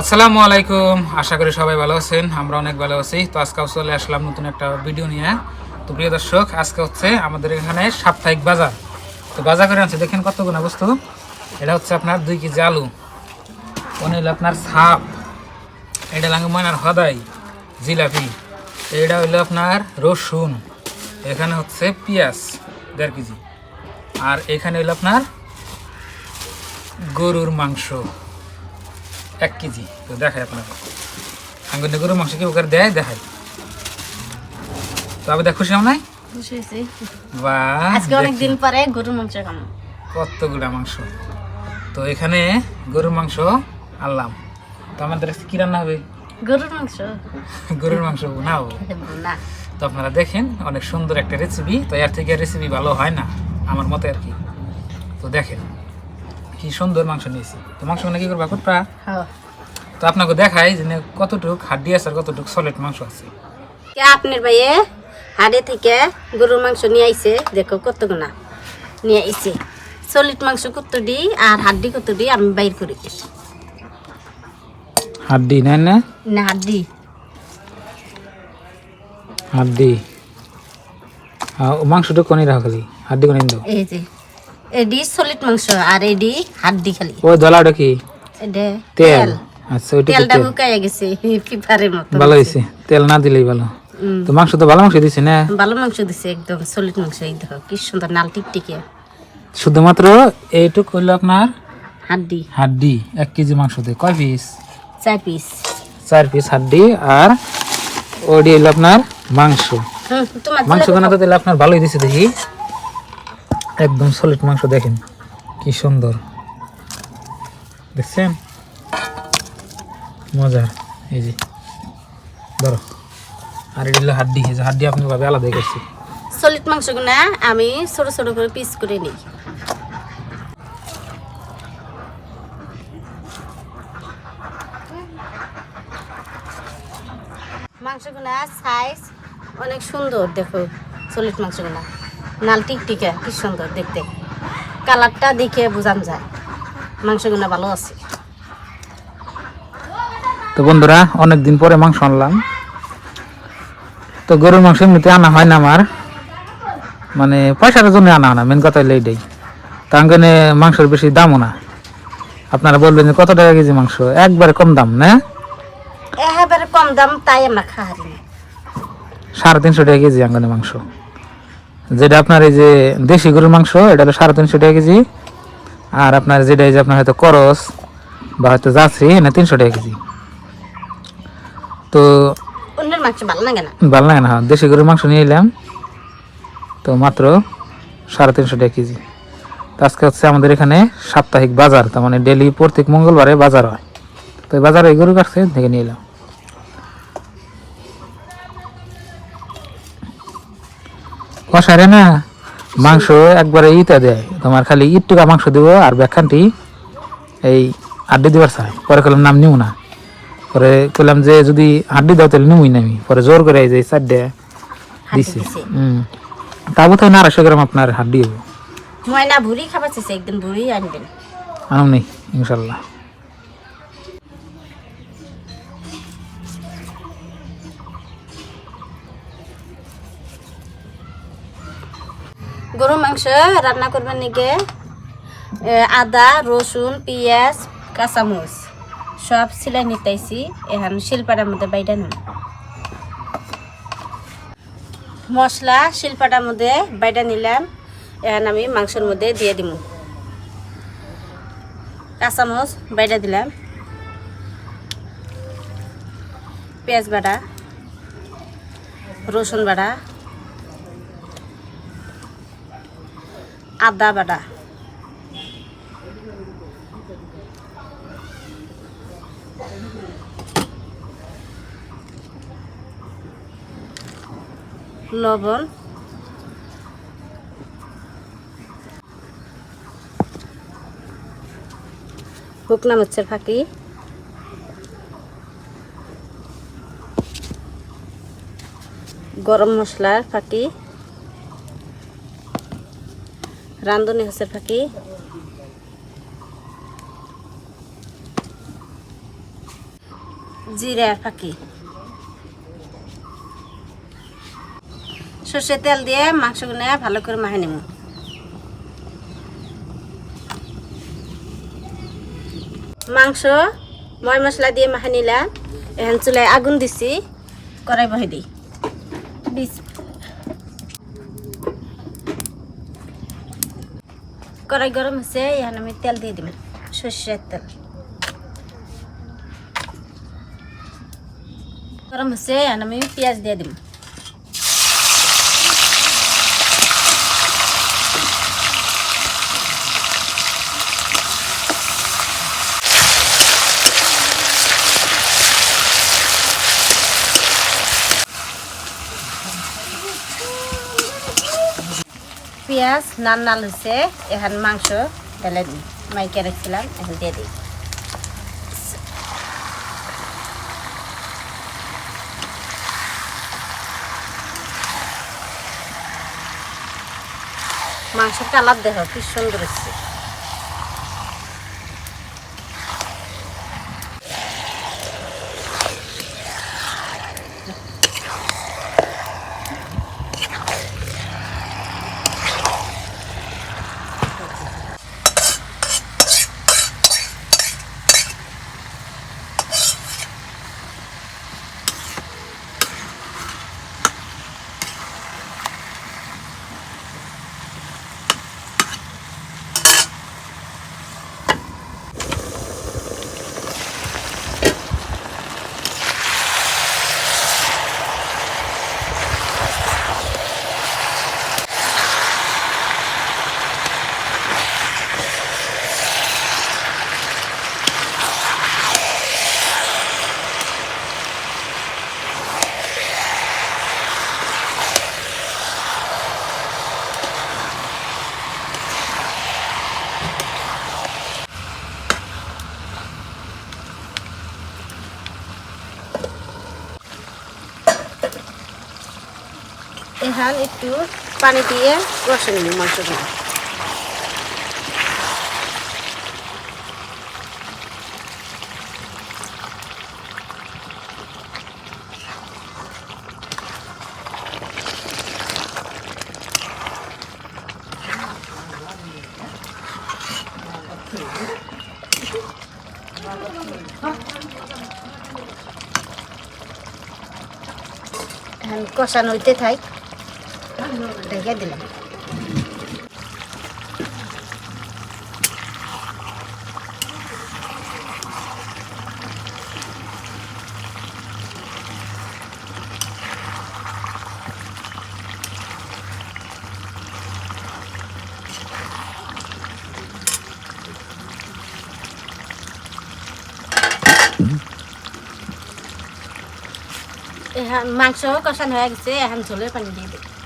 আসসালামু আলাইকুম। আশা করি সবাই ভালো আছেন, আমরা অনেক ভালো আছি। তো আজকে চলে আসলাম নতুন একটা ভিডিও নিয়ে। তো প্রিয় দর্শক, আজকে হচ্ছে আমাদের এখানে সাপ্তাহিক বাজার। তো বাজার করে আনছে, দেখেন কতগুলো বস্তু। এটা হচ্ছে আপনার দুই কেজি আলু, ওনে হলো আপনার সাপ, এটা লাগে ময়নার হদাই, জিলাপি, এটা হইল আপনার রসুন, এখানে হচ্ছে পেঁয়াজ, দেড় কেজি। আর এখানে হইল আপনার গরুর মাংস। এক কেজি। তো দেখাই আপনাকে। আঙ্গুর গরুর মাংস কি ওকে দেয়? দেখাই। তো আমি দেখ খুশি নাই? খুশি হয়েছি। আজকে অনেক দিন পরে গরুর মাংস খাম কতগুলা মাংস। তো এখানে গরুর মাংস আনলাম। তো আমাদের কি রান্না হবে? গরুর মাংস? গরুর মাংস হবে না তো আপনারা দেখেন অনেক সুন্দর একটা রেসিপি তো এর থেকে রেসিপি ভালো হয় না আমার মতে আর কি। তো দেখেন। কি সুন্দর মাংস নিয়েছি। তো মাংস মানে কি করবা কুটপা হ্যাঁ। তো আপনাকে দেখাই যে কতটুক হাড্ডি আছে আর কতটুক সলিড মাংস আছে। কে আপনার ভাইয়ে হাড়ে থেকে গরুর মাংস নিয়ে আইছে? দেখো কত গুণা নিয়ে আইছে। সলিড মাংস কত দি আর হাড্ডি কত দি আমি বাইর করি হাড্ডি নেন না? না হাড্ডি। হাড্ডি। মাংসটা কোনি রাখো খালি? হাড্ডি কোনি দাও। এই যে। এডি সলিড মাংস আর এডি হাড্ডি খালি। ওই দলাটা কি? এটা তেল। আচ্ছা ওইটা তেলটা তেল? শুকাইয়া গেছে পিপারের মতো ভালো হয়েছে তেল না দিলেই ভালো। তো মাংস তো ভালো মাংস দিছে না? ভালো মাংস দিছে একদম সলিড মাংস এই দেখো কি সুন্দর নাল টিকটিকে। শুধুমাত্র এইটুক হইল আপনার হাড্ডি। হাড্ডি এক কেজি মাংস দিয়ে। কয় পিস চার পিস চার পিস হাড্ডি আর ওডি হইল আপনার মাংস। মাংস কেনা তো দিলে আপনার ভালোই দিছে দেখি। একদম সলিড মাংস, দেখেন কি সুন্দর। দেখছেন? মজা এই যে। ধরো, আর এটা হলো হাড্ডি, এই যে হাড্ডি আপনি ভাবে আলাদা করছি। সলিড মাংসগুলো আমি ছোট ছোট করে পিস করে নিই। মাংসগুলা সাইজ অনেক সুন্দর, দেখো সলিড মাংসগুলা। নাল টিকটিকা কি সুন্দর দেখতে। কালারটা দেখে বোঝান যায়। মাংসগুলা ভালো আছে। তো বন্ধুরা অনেক দিন পরে মাংস আনলাম। তো গরুর মাংস এমনিতে আনা হয় না আমার। মানে পয়সার জন্য আনা হয় না মেন কথা হলো এইটাই। তা আঙ্গনে মাংসের বেশি দামও না। আপনারা বলবেন যে কত টাকা কেজি মাংস? একবারে কম দাম না? একেবারে কম দাম তাই আমরা না সাড়ে তিনশো টাকা কেজি আঙ্গনে মাংস। যেটা আপনার এই যে দেশি গরুর মাংস এটা হলো সাড়ে তিনশো টাকা কেজি। আর আপনার যেটা এই যে আপনার হয়তো করস বা হয়তো যাচ্ছি না তিনশো টাকা কেজি। তো ভালো লাগে না। হ্যাঁ, দেশি গরুর মাংস নিয়ে এলাম। তো মাত্র সাড়ে তিনশো টাকা কেজি। তো আজকে হচ্ছে আমাদের এখানে সাপ্তাহিক বাজার তার মানে ডেলি প্রত্যেক মঙ্গলবারে বাজার হয়। তো এই বাজারে এই গরু কাটছে দেখে নিয়ে এলাম। কষারে না মাংস একবারে ইটা দেয়। তোমার খালি ইটটুকা মাংস দিব আর ব্যাখ্যানটি এই আড্ডি দিবার চাই। পরে কলাম নাম নিও না। পরে কইলাম যে যদি হাড্ডি দাও তাহলে নিমুই নামি। পরে জোর করে এই যে চারটে হাড্ডি দিছে। হুম। তা বোধহয় না আড়াইশো গ্রাম আপনার হাড্ডি হব। ময়না ভুড়ি খাবার একদিন ভুড়ি আনবেন। আনাম নেই ইনশাল্লাহ। গরু মাংস রান্না করবেন নিকে? আদা, রসুন, পেঁয়াজ, কাঁচামরিচ, সব সিলাই নিতেছি এখন শিলপাটার মধ্যে বাইটা নেব। মশলা শিলপাটার মধ্যে বাইটা নিলাম। এখন আমি মাংসের মধ্যে দিয়ে দিব কাঁচামরিচ বাইটা দিলাম। পেঁয়াজ বাটা রসুন বাটা আদা বাটা। লবণ। শুকনা মরিচের ফাঁকি। গরম মশলার ফাঁকি। রান্ধনি হাঁসের ফাঁকি। জিরা ফাঁকি। সর্ষে তেল দিয়ে মাংসগুলো ভালো করে মাহে নেব মাংস ময় মশলা দিয়ে মাহে নিলাম এখন চুলায় আগুন দিছি, কড়াই বহে দিই। কড়াই গরম হচ্ছে এখন আমি তেল দিয়ে দিলাম সর্ষের তেল। গরম হচ্ছে এখন আমি পেঁয়াজ দিয়ে দিব পেঁয়াজ নাল নাল হয়েছে এখন মাংস ঢেলে দিই। মাইকে রেখেছিলাম, এখন দিয়ে দিই। মাংসের কালার দেখো, কি সুন্দর হচ্ছে এখন একটু পানি দিয়ে কষে নিই মাংসগুলো এখন কষানো হইতে থাক। ঢেকে দিলাম এখন মাংস কষানো হয়ে গেছে এখন ঝোলের পানি দিয়ে দিই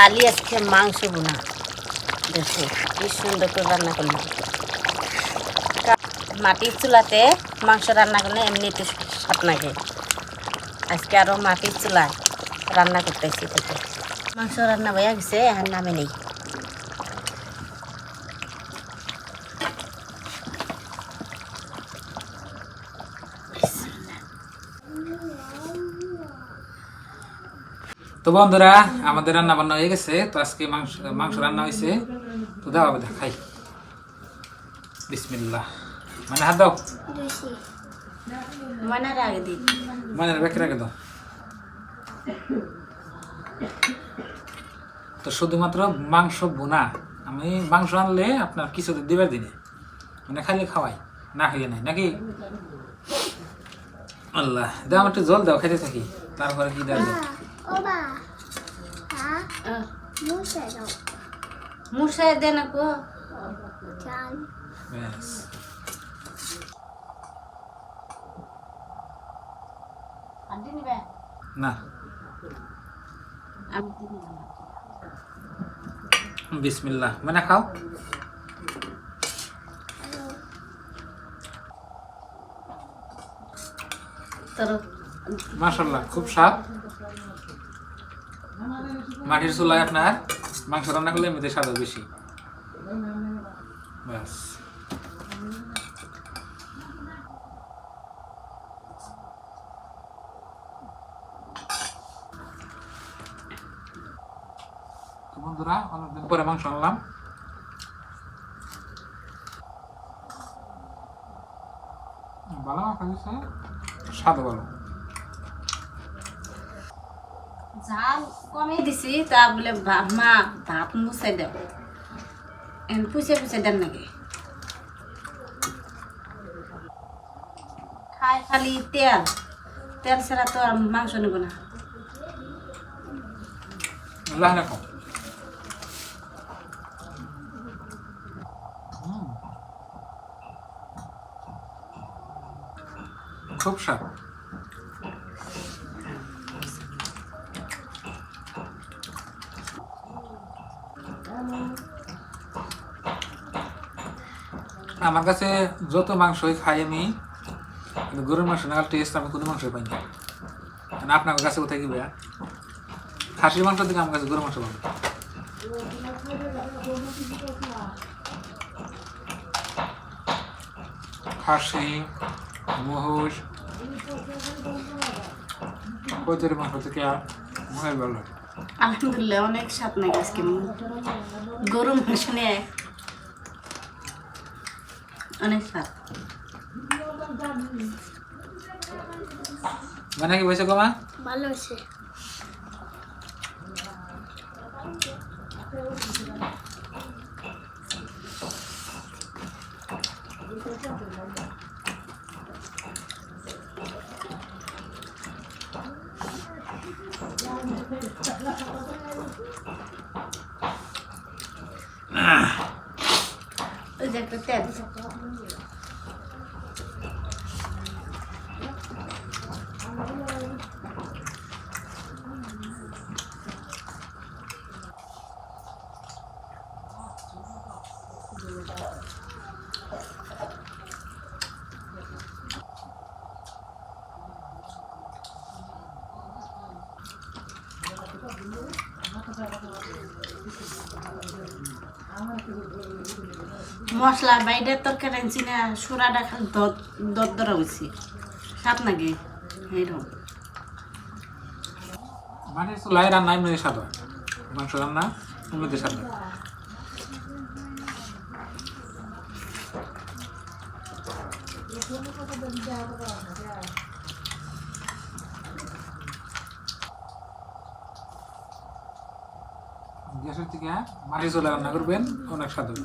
খালি আজকে মাংস বোনা। দেখো, কি সুন্দর করে রান্না করলাম। মাটির চুলাতে মাংস রান্না করলে এমনিতে স্বাদ লাগে। আজকে আরও মাটির চুলায় রান্না করতেছি। তাকে মাংস রান্না হয়ে গেছে, এখন নামে নেই। তো বন্ধুরা আমাদের রান্না বান্না হয়ে গেছে। তো আজকে মাংস মাংস রান্না হয়েছে। তো দাও আবার খাই বিসমিল্লাহ। মানে হাত দাও। মনের আগে দিই। মানে দাও। তো শুধুমাত্র মাংস বোনা আমি মাংস আনলে আপনার কিছু দিবার দিনে। মানে খালি খাওয়াই না খাইয়ে নাই নাকি? আল্লাহ দাও আমার একটু জল দাও খাইতে থাকি। তারপরে কি দাও ওবা হ্যাঁ মুছে দাও মুসাই দে না গো চাল ব্যাস আন্টি নিবে না আমি দিন বিসমিল্লাহ মানে খাও তোর মাশাল্লাহ খুব স্বাদ মাটির চুলায় আপনার মাংস রান্না করলে এমনিতে স্বাদ বেশি। ব্যাস। বন্ধুরা, অনেকদিন পরে মাংস আনলাম। ভালো মাংস স্বাদ ভালো। ঝাল কমে দিছি, তা বলে মা, ভাত মুছাই দাও। এন পুষে পুষে দেন নাকি? খাই খালি তেল। তেল ছাড়া তো আর মাংস নেব না। খুব স্বাদ। আমার কাছে যত মাংসই খাই আমি, কিন্তু গরুর মাংস না টেস্ট আমি কোনো মাংস পাই না। মানে আপনার কাছে কোথায় কি ভাইয়া? খাসির মাংস থেকে আমার কাছে গরুর মাংস ভালো। খাসি মহিষ কচুরি মাংস থেকে মহিষ ভালো। আলহামদুলিল্লাহ, অনেক স্বাদ নাকি আজকে। গরু মাংস নিয়ে অনেক স্বাদ মানে কি বলছে কমা ভালো আছে ওই যে একটা তেল মশলা বাইরে তরকারি আনছি না, সুরাটা খালি দর দর হয়েছি স্বাদ নাকি? এইরকম মানে স্বাদ মাংস রান্না এমনিতে স্বাদ গ্যাসের থেকে মাটি চুলা রান্না করবেন অনেক স্বাদ হবে।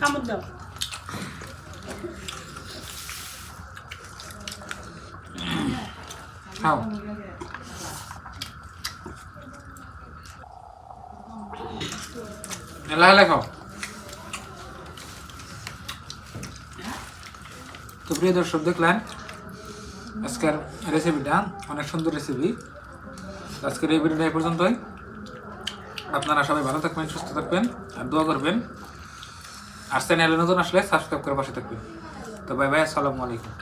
কামড় দাও। খাও। এলা খাও। তো প্রিয় দর্শক, দেখলেন? আজকের রেসিপিটা অনেক সুন্দর রেসিপি আজকের এই ভিডিওটা এই পর্যন্তই। আপনারা সবাই ভালো থাকবেন, সুস্থ থাকবেন, আর দোয়া করবেন। আর চ্যানেলে নতুন আসলে সাবস্ক্রাইব করে পাশে থাকবেন। তো বাই বাই আসসালামু আলাইকুম।